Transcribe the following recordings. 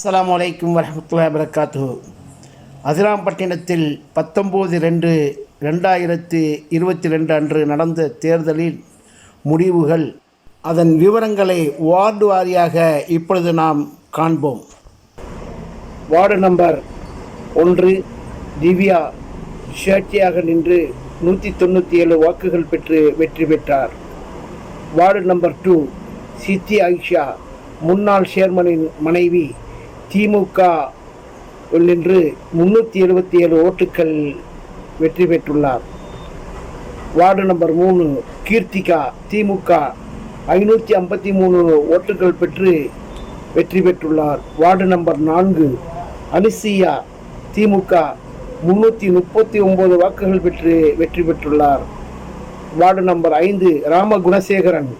அஸ்லாம் வலைக்கம் வரமத்துல்லா வரகாத்து அதிராம்பட்டினத்தில் பத்தொம்போது ரெண்டு ரெண்டாயிரத்து இருபத்தி ரெண்டு அன்று நடந்த தேர்தலில் முடிவுகள் அதன் விவரங்களை வார்டு வாரியாக இப்பொழுது நாம் காண்போம். வார்டு நம்பர் ஒன்று திவ்யா சுயேட்சையாக நின்று நூற்றி தொண்ணூற்றி ஏழு வாக்குகள் பெற்று வெற்றி பெற்றார். வார்டு நம்பர் டூ சித்தி ஆயிஷா முன்னாள் சேர்மனின் மனைவி திமுக நின்று முன்னூற்றி எழுபத்தி ஏழு ஓட்டுக்கள் வெற்றி பெற்றுள்ளார். வார்டு நம்பர் மூணு கீர்த்திகா திமுக ஐநூற்றி ஐம்பத்தி மூணு ஓட்டுகள் பெற்று வெற்றி பெற்றுள்ளார். வார்டு நம்பர் நான்கு அனுசியா திமுக முன்னூற்றி முப்பத்தி ஒம்பது வாக்குகள் பெற்று வெற்றி பெற்றுள்ளார். வார்டு நம்பர் ஐந்து ராம குணசேகரன்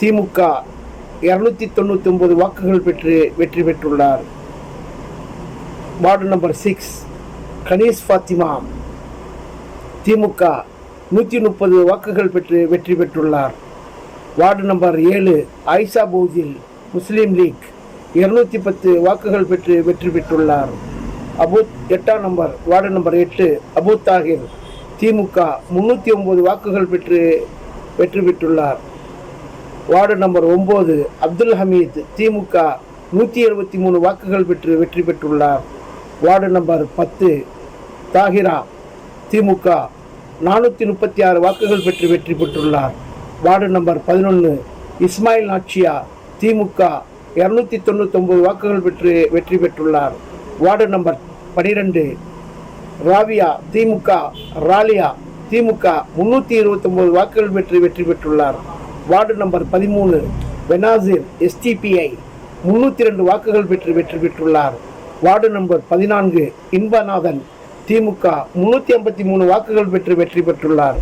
திமுக இரநூத்தி தொண்ணூற்றி ஒன்பது வாக்குகள் பெற்று வெற்றி பெற்றுள்ளார். Ward number six Kaneez Fathima DMK நூற்றி முப்பது வாக்குகள் பெற்று வெற்றி பெற்றுள்ளார். வார்டு நம்பர் ஏழு ஆயிஷா பௌஜில் முஸ்லீம் லீக். இருநூத்தி பத்து வாக்குகள் பெற்று வெற்றி பெற்றுள்ளார். அபு எட்டாம் நம்பர் வார்டு நம்பர் எட்டு அபு தாகிர். திமுக முன்னூற்றி ஒம்பது வாக்குகள் பெற்று வெற்றி பெற்றுள்ளார். வார்டு நம்பர் ஒம்பது அப்துல் ஹமீத் திமுக நூற்றி எழுபத்தி மூணு வாக்குகள் பெற்று வெற்றி பெற்றுள்ளார். வார்டு நம்பர் பத்து தாகிரா திமுக நானூற்றி முப்பத்தி ஆறு வாக்குகள் பெற்று வெற்றி பெற்றுள்ளார். வார்டு நம்பர் பதினொன்று இஸ்மாயில் நாச்சியா திமுக இரநூத்தி தொண்ணூத்தொம்பது வாக்குகள் பெற்று வெற்றி பெற்றுள்ளார். வார்டு நம்பர் பனிரெண்டு ராவியா திமுக ராலியா திமுக முன்னூற்றி இருபத்தொம்போது வாக்குகள் பெற்று வெற்றி பெற்றுள்ளார். வார்டு நம்பர் பதிமூணு பெனாசிர் எஸ்டிபிஐ முன்னூற்றி ரெண்டு வாக்குகள் பெற்று வெற்றி பெற்றுள்ளார். வார்டு நம்பர் பதினான்கு இன்பநாதன் திமுக முன்னூற்றி ஐம்பத்தி மூணு வாக்குகள் பெற்று வெற்றி பெற்றுள்ளார்.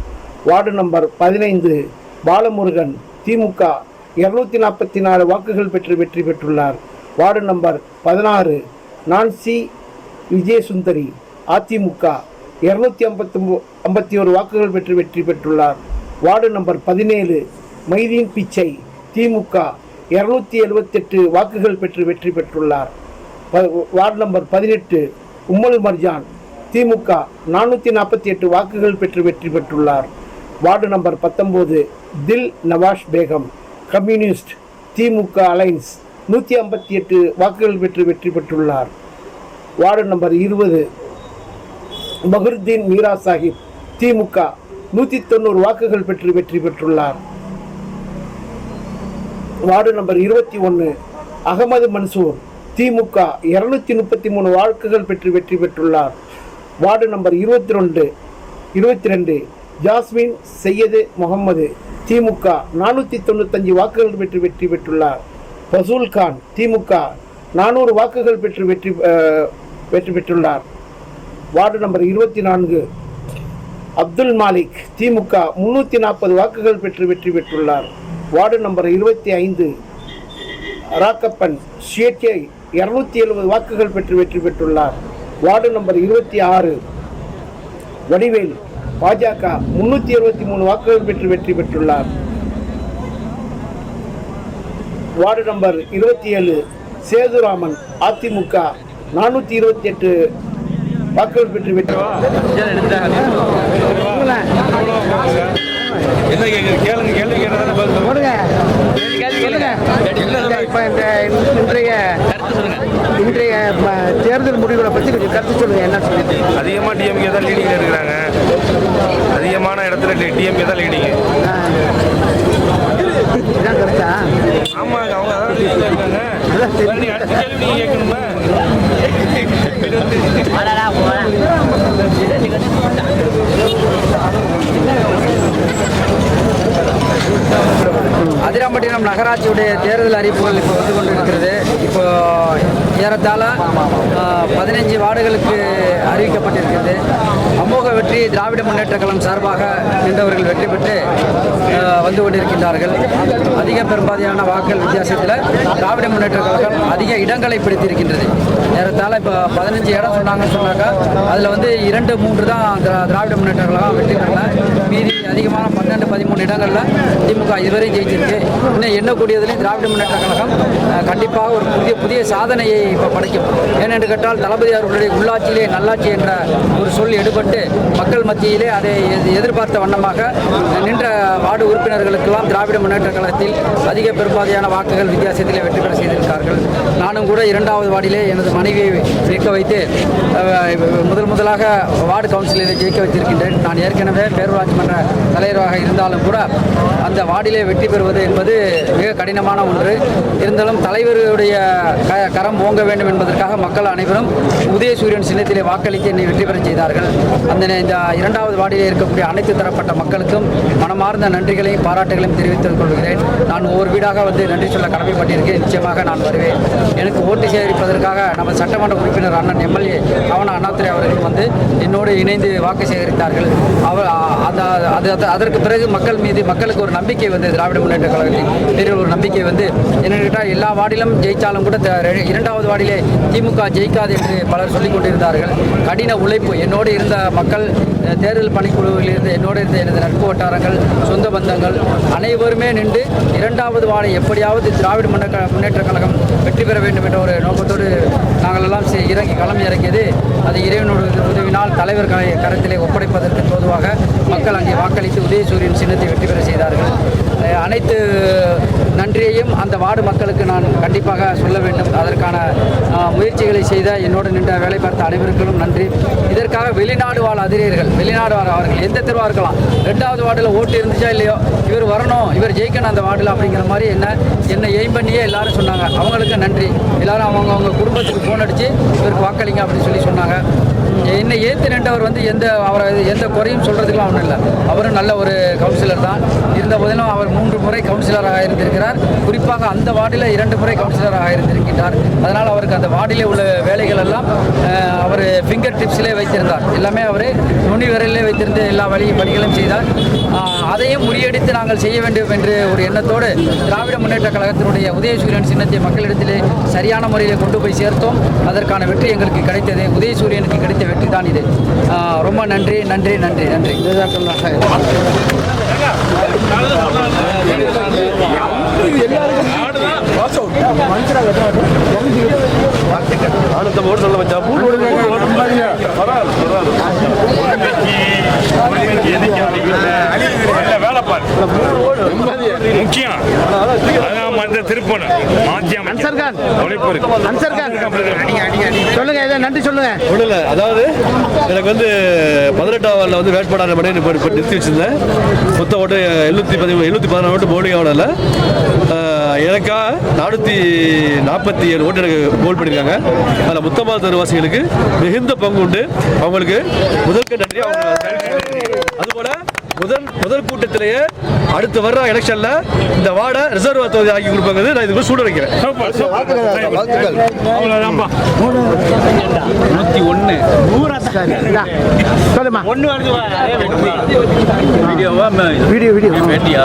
வார்டு நம்பர் பதினைந்து பாலமுருகன் திமுக இருநூத்தி நாற்பத்தி நாலு வாக்குகள் பெற்று வெற்றி பெற்றுள்ளார். வார்டு நம்பர் பதினாறு நான்சி விஜயசுந்தரி அதிமுக இருநூத்தி ஐம்பத்தி ஐம்பத்தி ஒரு வாக்குகள் பெற்று வெற்றி பெற்றுள்ளார். வார்டு நம்பர் பதினேழு மைதீன் பிச்சை திமுக இருநூத்தி எழுபத்தெட்டு வாக்குகள் பெற்று வெற்றி பெற்றுள்ளார். வார்டு நம்பர் பதினெட்டு உம்மல் மர்ஜான் திமுக நானூற்றி நாற்பத்தி எட்டு வாக்குகள் பெற்று வெற்றி பெற்றுள்ளார். வார்டு நம்பர் பத்தொம்போது தில் நவாஷ் பேகம் கம்யூனிஸ்ட் திமுக அலைன்ஸ் நூற்றி ஐம்பத்தி எட்டு வாக்குகள் பெற்று வெற்றி பெற்றுள்ளார். வார்டு நம்பர் இருபது பகருத்தீன் மீரா சாஹிப் திமுக நூற்றி தொண்ணூறு வாக்குகள் பெற்று வெற்றி பெற்றுள்ளார். வார்டு நம்பர் இருபத்தி ஒன்று அகமது மன்சூர் திமுக இருநூத்தி முப்பத்தி மூணு வாக்குகள் பெற்று வெற்றி பெற்றுள்ளார். வார்டு நம்பர் இருபத்தி ரெண்டு இருபத்தி ரெண்டு ஜாஸ்மின் செய்யது முகமது திமுக நானூற்றி தொண்ணூத்தஞ்சு வாக்குகள் பெற்று வெற்றி பெற்றுள்ளார். ஃபசூல் கான் திமுக நானூறு வாக்குகள் பெற்று வெற்றி வெற்றி பெற்றுள்ளார். வார்டு நம்பர் இருபத்தி நான்கு அப்துல் மாலிக் திமுக முன்னூற்றி நாற்பது வாக்குகள் பெற்று வெற்றி பெற்றுள்ளார். வார்டு நம்பர் இருபத்தி ஐந்து ராக்கப்பன் சுயேட்சை இருநூத்தி எழுபது வாக்குகள் பெற்று வெற்றி பெற்றுள்ளார். வார்டு நம்பர் இருபத்தி ஆறு வடிவேல் பாஜக முன்னூற்றி எழுபத்தி மூணு வாக்குகள் பெற்று வெற்றி பெற்றுள்ளார். வார்டு நம்பர் இருபத்தி ஏழு சேதுராமன் அதிமுக நானூற்றி இருபத்தி எட்டு வாக்குகள் பெற்று வெற்றி என்ன கேளுங்க கேள்வி கேட்டதான பதில். போடுங்க. இந்த இப்போ இந்த இன்றைய இன்றைய தேர்தல் முடிவுகளை பற்றி கொஞ்சம் கருத்து சொல்லுங்க என்ன சொல்லிட்டு அதிகமா டிஎம்கே தான் லீடிங்ல இருக்கிறாங்க. அதிகமான இடத்துல டிஎம்கே தான் லீடிங் இதான் கருத்தா ஆமாங்க அவங்க அதான் லீடிங்ல இருக்காங்க வேற நீ அடுத்த கேள்வி நீங்க கேட்கணுமா அதிராம்பட்டினம் தேர்தல் அறிவிப்புகள் இப்போ வந்து கொண்டிருக்கிறது. இப்போ ஏறத்தாழ பதினஞ்சு வார்டுகளுக்கு அறிவிக்கப்பட்டிருக்கிறது. அமோக வெற்றி திராவிட முன்னேற்ற கழகம் சார்பாக நின்றவர்கள் வெற்றி பெற்று வந்து கொண்டிருக்கின்றார்கள். அதிக பெரும்பாதியான வாக்குகள் வித்தியாசத்தில் திராவிட முன்னேற்ற கழகம் அதிக இடங்களை பிடித்திருக்கின்றது. ஏறத்தாழ இப்போ பதினஞ்சு இடம் சொன்னாங்கன்னு சொன்னாக்கா அதில் வந்து இரண்டு மூன்று தான் திராவிட முன்னேற்ற கழகம் வெற்றி பெறல. மீதி அதிகமான பன்னெண்டு பதிமூணு இடங்களில் திமுக இதுவரையும் ஜெயிச்சிருக்கு. இன்னும் எண்ணக்கூடியதுலேயும் திராவிட முன்னேற்ற கழகம் கண்டிப்பாக ஒரு புதிய புதிய சாதனையை இப்போ படைக்கும். ஏனென்று கேட்டால் தளபதி அவர்களுடைய உள்ளாட்சியிலே நல்லாட்சி என்ற ஒரு சொல் எடுபட்டு மக்கள் மத்தியிலே அதை எதிர்பார்த்த வண்ணமாக நின்ற வார்டு உறுப்பினர்களுக்கெல்லாம் திராவிட முன்னேற்ற கழகத்தில் அதிக பெரும்பாதையான வாக்குகள் வித்தியாசத்திலே வெற்றி பெற செய்திருக்கார்கள் நானும் கூட இரண்டாவது வார்டிலே எனது மனைவியை நிற்க வைத்து முதல் முதலாக வார்டு கவுன்சிலில் ஜெயிக்க வைத்திருக்கின்றேன். நான் ஏற்கனவே பேரூராட்சி மன்ற தலைவராக இருந்தாலும் கூட அந்த வார்டிலே வெற்றி பெறுவது என்பது மிக கடினமான ஒன்று. இருந்தாலும் தலைவருடைய க கரம் ஓங்க வேண்டும் என்பதற்காக மக்கள் அனைவரும் உதயசூரியன் சின்னத்திலே வாக்களித்து என்னை வெற்றி பெறச் செய்தார்கள். அந்த இந்த இரண்டாவது வார்டிலே இருக்கக்கூடிய அனைத்து தரப்பட்ட மக்களுக்கும் மனமார்ந்த நன்றிகளையும் பாராட்டுகளையும் தெரிவித்துக் கொள்கிறேன். நான் ஒவ்வொரு வீடாக வந்து நன்றி சொல்ல கடமைப்பட்டிருக்கேன். நிச்சயமாக நான் வருவேன். எனக்கு ஓட்டு சேகரிப்பதற்காக நம்ம சட்டமன்ற உறுப்பினர் அண்ணன் எம்எல்ஏ அவன அண்ணாதுரை அவர்கள் வந்து என்னோடு இணைந்து வாக்கு சேகரித்தார்கள். அவர் அந்த அது- அதற்கு பிறகு மக்கள் மீது மக்களுக்கு ஒரு நம்பிக்கை வந்து திராவிட முன்னேற்ற கழகத்தின் பேரில் ஒரு நம்பிக்கை வந்து என்னென்னு கேட்டால் எல்லா வார்டிலும் ஜெயித்தாலும் கூட இரண்டாவது வார்டிலே திமுக ஜெயிக்காது என்று பலர் சொல்லிக் கொண்டிருந்தார்கள். கடின உழைப்பு என்னோடு இருந்த மக்கள் தேர்தல் பணிக்குழுவில் இருந்து என்னோடு இருந்த எனது நட்பு வட்டாரங்கள் சொந்த பந்தங்கள் அனைவருமே நின்று இரண்டாவது வார்டை எப்படியாவது திராவிட முன்னேற்ற முன்னேற்ற கழகம் வெற்றி பெற வேண்டும் என்ற ஒரு நோக்கத்தோடு நாங்கள் எல்லாம் இறங்கி களம் இறங்கியது. அது இறைவனோட உதவினால் தலைவர் கரத்திலே ஒப்படைப்பதற்கு பொதுவாக மக்கள் அங்கே வாக்களித்து உதயசூரியன் சின்னத்தை வெற்றி பெற செய்தார்கள். அனைத்து நன்றியையும் அந்த வார்டு மக்களுக்கு நான் கண்டிப்பாக சொல்ல வேண்டும். அதற்கான முயற்சிகளை செய்த என்னோடு நின்ற வேலை பார்த்த அனைவருக்கும் நன்றி. இதற்காக வெளிநாடு வாழ் அதிரியர்கள் வெளிநாடு வாழ் அவர்கள் எந்த தெருவாக இருக்கலாம் ரெண்டாவது வார்டில் ஓட்டு இருந்துச்சா இல்லையோ இவர் வரணும் இவர் ஜெயிக்கணும் அந்த வார்டில் அப்படிங்கிற மாதிரி என்ன என்னை எய்ம் பண்ணியே எல்லாரும் சொன்னாங்க. அவங்களுக்கு நன்றி. எல்லாரும் அவங்கவுங்க குடும்பத்துக்கு ஃபோன் அடித்து இவருக்கு வாக்களிங்க அப்படின்னு சொல்லி சொன்னாங்க. என்னை ஏற்று நின்றவர் வந்து எந்த அவரை எந்த குறையும் சொல்கிறதுக்குலாம் ஒன்றும் இல்லை. அவரும் நல்ல ஒரு கவுன்சிலர் தான். இருந்த போதிலும் அவர் மூன்று முறை கவுன்சிலராக இருந்திருக்கிறார். குறிப்பாக அந்த வார்டில் இரண்டு முறை கவுன்சிலராக இருந்திருக்கிறார் அதனால் அவருக்கு அந்த வார்டிலே உள்ள வேலைகள் எல்லாம் அவர் ஃபிங்கர் டிப்ஸ்லேயே வைத்திருந்தார். எல்லாமே அவர் நுனி விரலே வைத்திருந்து எல்லா வழி பணிகளும் செய்தார். அதையும் முறியடித்து நாங்கள் செய்ய வேண்டும் என்று ஒரு எண்ணத்தோடு திராவிட முன்னேற்ற கழகத்தினுடைய உதயசூரியன் சின்னத்தை மக்களிடத்திலே சரியான முறையில் கொண்டு போய் சேர்த்தோம். அதற்கான வெற்றி எங்களுக்கு கிடைத்தது. உதயசூரியனுக்கு கிடைத்த வெற்றி தான் இது ரொம்ப நன்றி நன்றி நன்றி நன்றி. முக்கியம். அதான் மற்ற திருப்பணம். மாத்தியம் அன்சர் கான். அன்சர் கான். சொல்லுங்க இதை நன்றி சொல்லுங்க. ஒன்றும் அதாவது எனக்கு வந்து பதினெட்டாம் வார்டில் வந்து வேட்பாளர் இப்போ இப்போ நிறுத்தி வச்சிருந்தேன். மொத்த ஓட்டு எழுநூற்றி பதிமூணு எழுநூற்றி பதினாறு ஓட்டு போலிங் ஆகல எனக்கா நானூற்றி நாற்பத்தி ஏழு ஓட்டு எனக்கு கோல் பண்ணியிருக்காங்க. அதில் முத்தமா தெருவாசிகளுக்கு மிகுந்த பங்கு உண்டு. அவங்களுக்கு முதற்க நன்றி. அவங்க அதுபோல முதல் முதல் கூட்டத்திலேயே அடுத்து வர்ற எலெக்ஷன்ல இந்த வார்டை ரிசர்வ் தொகுதி ஆக்கி கொடுப்பாங்க நான் இதுக்கு சூட வைக்கிறேன். சூப்பர் சூப்பர் அவ்வளோதான்ப்பா சொல்லுமா வீடியோவா வீடியோ வீடியோ பேட்டியா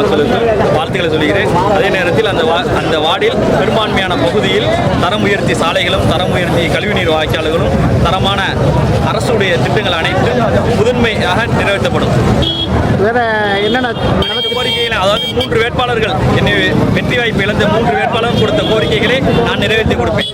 மக்களுக்கும் வாழ்த்துக்களை சொல்கிறேன் அதே நேரத்தில் அந்த வா அந்த வார்டில் பெரும்பான்மையான பகுதியில் தரம் உயர்த்தி சாலைகளும் தரம் உயர்த்தி கழிவுநீர் வாய்க்கால்களும் தரமான அரசுடைய திட்டங்கள் அனைத்தும் முதன்மையாக நிறைவேற்றப்படும். வேற என்னென்ன கோரிக்கைகளை அதாவது மூன்று வேட்பாளர்கள் என்னை வெற்றி வாய்ப்பு இழந்த மூன்று வேட்பாளரும் கொடுத்த கோரிக்கைகளை நான் நிறைவேற்றி கொடுப்பேன்.